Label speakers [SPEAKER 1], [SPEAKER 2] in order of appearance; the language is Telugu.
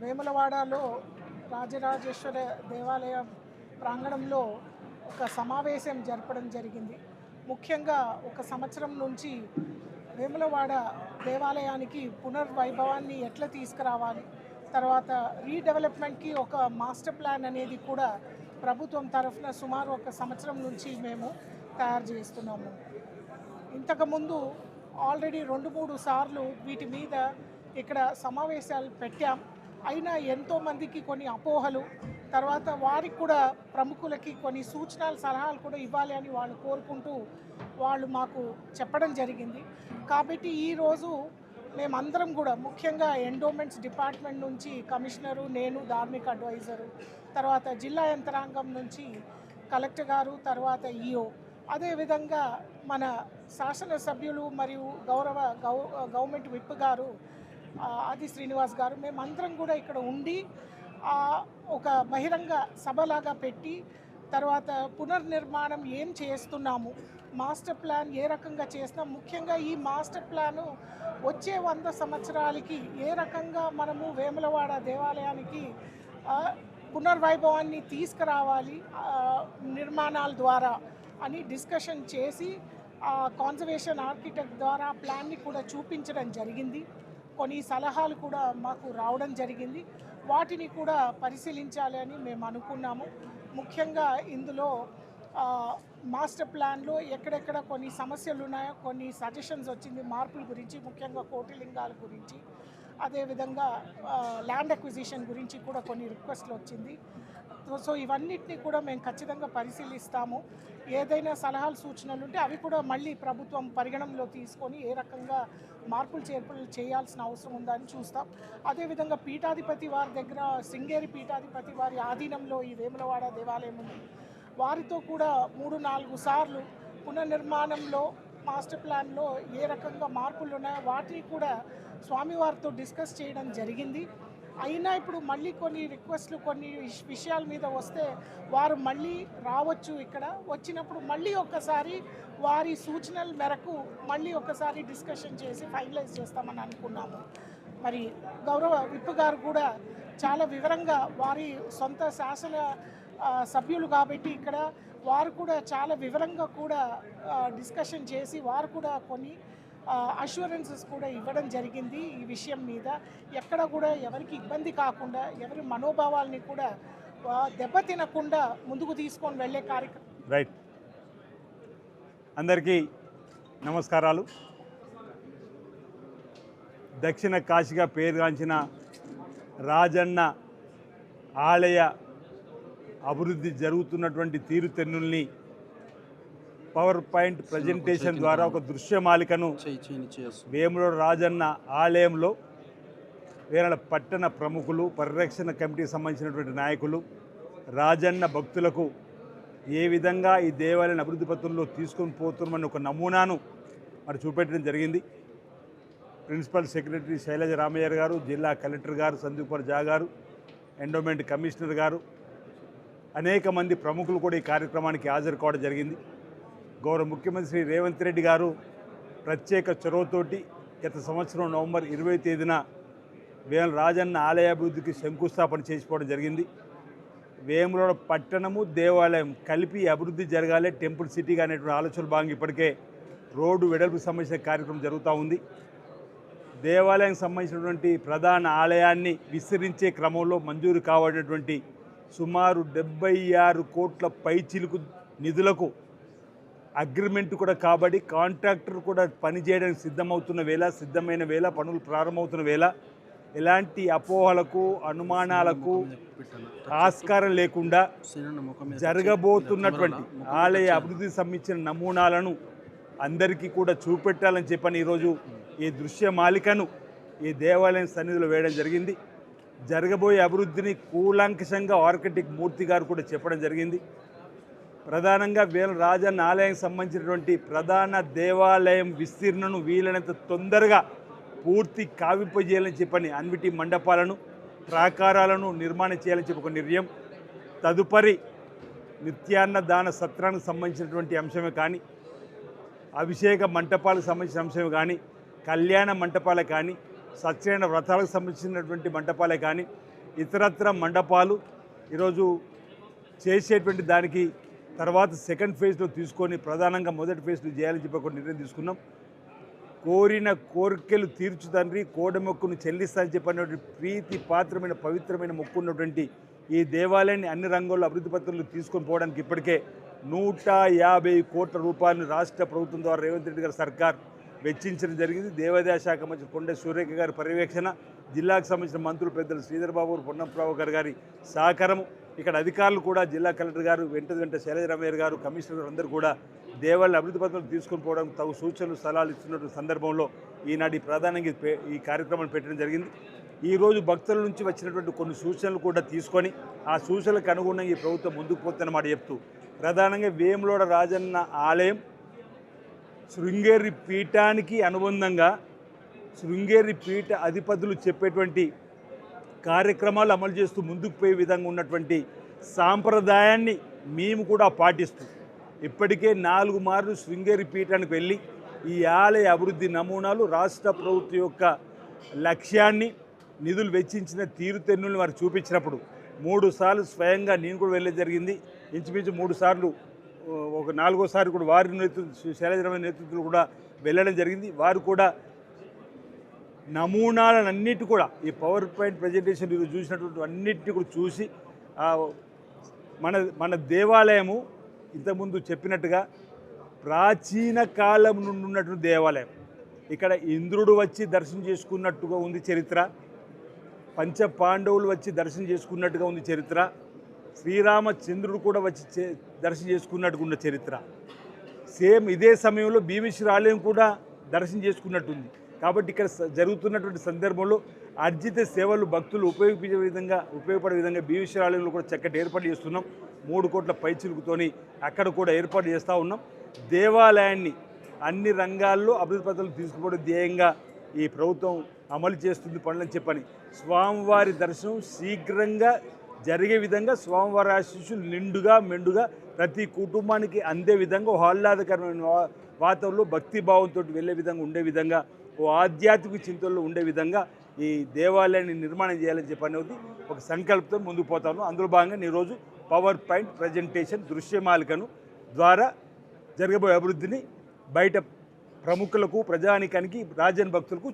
[SPEAKER 1] వేములవాడలో రాజరాజేశ్వర దేవాలయ ప్రాంగణంలో ఒక సమావేశం జరపడం జరిగింది. ముఖ్యంగా ఒక సంవత్సరం నుంచి వేములవాడ దేవాలయానికి పునర్వైభవాన్ని ఎట్లా తీసుకురావాలి? తర్వాత రీడెవలప్మెంట్కి ఒక మాస్టర్ ప్లాన్ అనేది కూడా ప్రభుత్వం తరఫున సుమారు ఒక సంవత్సరం నుంచి మేము తయారు చేస్తున్నాము. ఇంతకుముందు ఆల్రెడీ రెండు మూడు సార్లు వీటి మీద ఇక్కడ సమావేశాలు పెట్టాం. అయినా ఎంతోమందికి కొన్ని అపోహలు తర్వాత వారికి కూడా ప్రముఖులకి కొన్ని సూచనలు సలహాలు కూడా ఇవ్వాలి అని వాళ్ళు కోరుకుంటూ వాళ్ళు మాకు చెప్పడం జరిగింది. కాబట్టి ఈరోజు మేమందరం కూడా ముఖ్యంగా ఎండోమెంట్స్ డిపార్ట్మెంట్ నుంచి కమిషనరు నేను ధార్మిక అడ్వైజరు తర్వాత జిల్లా యంత్రాంగం నుంచి కలెక్టర్ గారు తర్వాత ఈఓ. అదేవిధంగా మన శాసనసభ్యులు మరియు గౌరవ గౌ గవర్నమెంట్ విప్ గారు ఆది శ్రీనివాస్ గారు మేమందరం కూడా ఇక్కడ ఉండి ఒక బహిరంగ సభలాగా పెట్టి తర్వాత పునర్నిర్మాణం ఏం చేస్తున్నాము మాస్టర్ ప్లాన్ ఏ రకంగా చేస్తున్నాం ముఖ్యంగా ఈ మాస్టర్ ప్లాను వచ్చే వంద సంవత్సరాలకి ఏ రకంగా మనము వేములవాడ దేవాలయానికి పునర్వైభవాన్ని తీసుకురావాలి నిర్మాణాల ద్వారా అని డిస్కషన్ చేసి కాన్జర్వేషన్ ఆర్కిటెక్ట్ ద్వారా ప్లాన్ని కూడా చూపించడం జరిగింది. కొన్ని సలహాలు కూడా మాకు రావడం జరిగింది. వాటిని కూడా పరిశీలించాలి అని మేము అనుకున్నాము. ముఖ్యంగా ఇందులో మాస్టర్ ప్లాన్లో ఎక్కడెక్కడ కొన్ని సమస్యలు ఉన్నాయో కొన్ని సజెషన్స్ వచ్చింది మార్పుల గురించి ముఖ్యంగా కోటిలింగాల గురించి. అదేవిధంగా ల్యాండ్ అక్విజిషన్ గురించి కూడా కొన్ని రిక్వెస్ట్లు వచ్చింది. సో- సో ఇవన్నిటిని కూడా మేము ఖచ్చితంగా పరిశీలిస్తాము. ఏదైనా సలహాలు సూచనలు ఉంటే అవి కూడా మళ్ళీ ప్రభుత్వం పరిగణనలో తీసుకొని ఏ రకంగా మార్పులు చేర్పులు చేయాల్సిన అవసరం ఉందని చూస్తాం. అదేవిధంగా పీఠాధిపతి వారి దగ్గర శృంగేరి పీఠాధిపతి వారి ఆధీనంలో ఈ వేములవాడ దేవాలయం ఉంది. వారితో కూడా మూడు నాలుగు సార్లు పునర్నిర్మాణంలో మాస్టర్ ప్లాన్లో ఏ రకంగా మార్పులు ఉన్నాయో వాటిని కూడా స్వామివారితో డిస్కస్ చేయడం జరిగింది. అయినా ఇప్పుడు మళ్ళీ కొన్ని రిక్వెస్ట్లు కొన్ని విషయాల మీద వస్తే వారు మళ్ళీ రావచ్చు ఇక్కడ. వచ్చినప్పుడు మళ్ళీ ఒక్కసారి వారి సూచనల మేరకు మళ్ళీ ఒక్కసారి డిస్కషన్ చేసి ఫైనలైజ్ చేస్తామని అనుకున్నాము. మరి గౌరవ విప్ గారు కూడా చాలా వివరంగా వారి సొంత శాసన సభ్యులు కాబట్టి ఇక్కడ వారు కూడా చాలా వివరంగా కూడా డిస్కషన్ చేసి వారు కూడా కొన్ని అష్యూరెన్సెస్ కూడా ఇవ్వడం జరిగింది ఈ విషయం మీద. ఎక్కడ కూడా ఎవరికి ఇబ్బంది కాకుండా ఎవరి మనోభావాల్ని కూడా దెబ్బతినకుండా ముందుకు తీసుకొని వెళ్ళే కార్యక్రమం
[SPEAKER 2] రైట్ అందరికీ నమస్కారాలు. దక్షిణ కాశీగా పేరుగాంచిన రాజన్న ఆలయ అభివృద్ధి జరుగుతున్నటువంటి తీరుతెన్నుల్ని పవర్ పాయింట్ ప్రజెంటేషన్ ద్వారా ఒక దృశ్యమాలికను
[SPEAKER 3] చేయి చేయని చేసు
[SPEAKER 2] వేముల రాజన్న ఆలయంలో వేరే పట్టణ ప్రముఖులు పరిరక్షణ కమిటీకి సంబంధించినటువంటి నాయకులు రాజన్న భక్తులకు ఏ విధంగా ఈ దేవాలయాన్ని అభివృద్ధి పత్రంలో తీసుకొని పోతున్నామని ఒక నమూనాను మరి చూపెట్టడం జరిగింది. ప్రిన్సిపల్ సెక్రటరీ శైలజ రామయ్య గారు జిల్లా కలెక్టర్ గారు సందీపర్ జా గారు ఎండోమెంట్ కమిషనర్ గారు అనేక మంది ప్రముఖులు కూడా ఈ కార్యక్రమానికి హాజరు కావడం జరిగింది. గౌరవ ముఖ్యమంత్రి శ్రీ రేవంత్ రెడ్డి గారు ప్రత్యేక చొరవతోటి గత సంవత్సరం నవంబర్ ఇరవై తేదీన వేముల రాజన్న ఆలయాభివృద్ధికి శంకుస్థాపన చేసుకోవడం జరిగింది. వేములవాడ పట్టణము దేవాలయం కలిపి అభివృద్ధి జరగాలి టెంపుల్ సిటీగా అనేటువంటి ఆలోచనలు భాగంగా ఇప్పటికే రోడ్డు వెడల్పు సంబంధించిన కార్యక్రమం జరుగుతూ ఉంది. దేవాలయం సంబంధించినటువంటి ప్రధాన ఆలయాన్ని విస్తరించే క్రమంలో మంజూరు కావాల్సినటువంటి సుమారు డెబ్బై ఆరు కోట్ల పైచిలుకు నిధులకు అగ్రిమెంట్ కూడా కాబట్టి కాంట్రాక్టర్ కూడా పనిచేయడానికి సిద్ధమవుతున్న వేళ సిద్ధమైన వేళ పనులు ప్రారంభమవుతున్న వేళ ఎలాంటి అపోహలకు అనుమానాలకు ఆస్కారం లేకుండా జరగబోతున్నటువంటి ఆలయ అభివృద్ధి సంబంధించిన నమూనాలను అందరికీ కూడా చూపెట్టాలని చెప్పని ఈరోజు ఈ దృశ్యమాలికను ఈ దేవాలయం సన్నిధిలో వేయడం జరిగింది. జరగబోయే అభివృద్ధిని కూలంకషంగా ఆర్కిటెక్ట్ మూర్తి గారు కూడా చెప్పడం జరిగింది. ప్రధానంగా వీళ్ళ రాజన్న ఆలయం సంబంధించినటువంటి ప్రధాన దేవాలయం విస్తీర్ణను వీలైనంత తొందరగా పూర్తి కావింపజేయాలని చెప్పని అన్విటి మండపాలను ప్రాకారాలను నిర్మాణం చేయాలని చెప్పి ఒక నిర్ణయం. తదుపరి నిత్యాన్న దాన సత్రానికి సంబంధించినటువంటి అంశమే కానీ అభిషేక మంటపాలకు సంబంధించిన అంశమే కానీ కళ్యాణ మంటపాలే కానీ సత్యమైన వ్రతాలకు సంబంధించినటువంటి మంటపాలే కానీ ఇతరత్ర మండపాలు ఈరోజు చేసేటువంటి దానికి తర్వాత సెకండ్ ఫేజ్లో తీసుకొని ప్రధానంగా మొదటి ఫేజ్లో చేయాలని చెప్పి ఒక నిర్ణయం తీసుకున్నాం. కోరిన కోరికలు తీర్చు తండ్రి కోడమొక్కును చెల్లిస్తానని చెప్పినటువంటి ప్రీతి పాత్రమైన పవిత్రమైన మొక్కు ఉన్నటువంటి ఈ దేవాలయాన్ని అన్ని రంగాల్లో అభివృద్ధి పత్రాలు తీసుకొని పోవడానికి ఇప్పటికే నూట యాభై కోట్ల రూపాయలను రాష్ట్ర ప్రభుత్వం ద్వారా రేవంత్ రెడ్డి గారి సర్కార్ వెచ్చించడం జరిగింది. దేవాదాయ శాఖ మంత్రి కొండ సూర్యక గారి పర్యవేక్షణ జిల్లాకు సంబంధించిన మంత్రులు పెద్దలు శ్రీధర్బాబు పొన్నం గారి సహకారం ఇక్కడ అధికారులు కూడా జిల్లా కలెక్టర్ గారు వెంట వెంట శైలజ రమేర్ గారు కమిషనర్ అందరూ కూడా దేవాలయ అభివృద్ధి పత్రాలు తీసుకొని పోవడం తగు సూచనలు సలహాలు ఇస్తున్నటువంటి సందర్భంలో ఈనాటి ప్రధానంగా ఈ కార్యక్రమాన్ని పెట్టడం జరిగింది. ఈరోజు భక్తుల నుంచి వచ్చినటువంటి కొన్ని సూచనలు కూడా తీసుకొని ఆ సూచనలకు అనుగుణంగా ఈ ప్రభుత్వం ముందుకు పోతున్నమాట చెప్తూ ప్రధానంగా వేములోడ రాజన్న ఆలయం శృంగేరి పీఠానికి అనుబంధంగా శృంగేరి పీఠ అధిపతులు చెప్పేటువంటి కార్యక్రమాలు అమలు చేస్తూ ముందుకు పోయే విధంగా ఉన్నటువంటి సాంప్రదాయాన్ని మేము కూడా పాటిస్తూ ఇప్పటికే నాలుగు మార్లు శృంగేరి పీఠానికి వెళ్ళి ఈ ఆలయ అభివృద్ధి నమూనాలు రాష్ట్ర ప్రభుత్వం యొక్క లక్ష్యాన్ని నిధులు వెచ్చించిన తీరుతెన్నులను వారు చూపించినప్పుడు మూడు సార్లు స్వయంగా నేను కూడా వెళ్ళే జరిగింది. ఇంచుమించు మూడు సార్లు ఒక నాలుగోసారి కూడా వారి నేతృత్వ శైలజరమైన నేతృత్వంలో కూడా వెళ్ళడం జరిగింది. వారు కూడా నమూనాలన్నిటి కూడా ఈ పవర్ పాయింట్ ప్రజెంటేషన్ ఈరోజు చూసినటువంటి అన్నిటిని కూడా చూసి మన మన దేవాలయము ఇంతకుముందు చెప్పినట్టుగా ప్రాచీన కాలం నుండి ఉన్నటువంటి దేవాలయం. ఇక్కడ ఇంద్రుడు వచ్చి దర్శనం చేసుకున్నట్టుగా ఉంది చరిత్ర. పంచ పాండవులు వచ్చి దర్శనం చేసుకున్నట్టుగా ఉంది చరిత్ర. శ్రీరామచంద్రుడు కూడా వచ్చి చే- దర్శనం చేసుకున్నట్టుకున్న చరిత్ర. సేమ్ ఇదే సమయంలో భీమేశ్వరాలయం కూడా దర్శనం చేసుకున్నట్టుంది. కాబట్టి ఇక్కడ స- జరుగుతున్నటువంటి సందర్భంలో అర్జిత సేవలు భక్తులు ఉపయోగించే విధంగా ఉపయోగపడే విధంగా భీమేశ్వరాలయంలో కూడా చక్కటి ఏర్పాటు చేస్తున్నాం. మూడు కోట్ల పైచిలుకుతోని అక్కడ కూడా ఏర్పాటు చేస్తూ ఉన్నాం. దేవాలయాన్ని అన్ని రంగాల్లో అభివృద్ధి పథకాలు తీసుకుపోవడం ధ్యేయంగా ఈ ప్రభుత్వం అమలు చేస్తుంది పనులని చెప్పని. స్వామివారి దర్శనం శీఘ్రంగా జరిగే విధంగా స్వామివారి ఆశీస్సులు నిండుగా మెండుగా ప్రతి కుటుంబానికి అందే విధంగా ఓ ఆహ్లాదకరమైన వా- వాతావరణంలో భక్తి భావంతో వెళ్ళే విధంగా ఉండే విధంగా ఓ ఆధ్యాత్మిక చింతనలో ఉండే విధంగా ఈ దేవాలయాన్ని నిర్మాణం చేయాలని చెప్పని అనేది ఒక సంకల్పంతో ముందుకు పోతాను. అందులో భాగంగా ఈరోజు పవర్ పాయింట్ ప్రజెంటేషన్ దృశ్యమాలికను ద్వారా జరగబోయే అభివృద్ధిని బయట ప్రముఖులకు ప్రజానికానికి రాజన్ భక్తులకు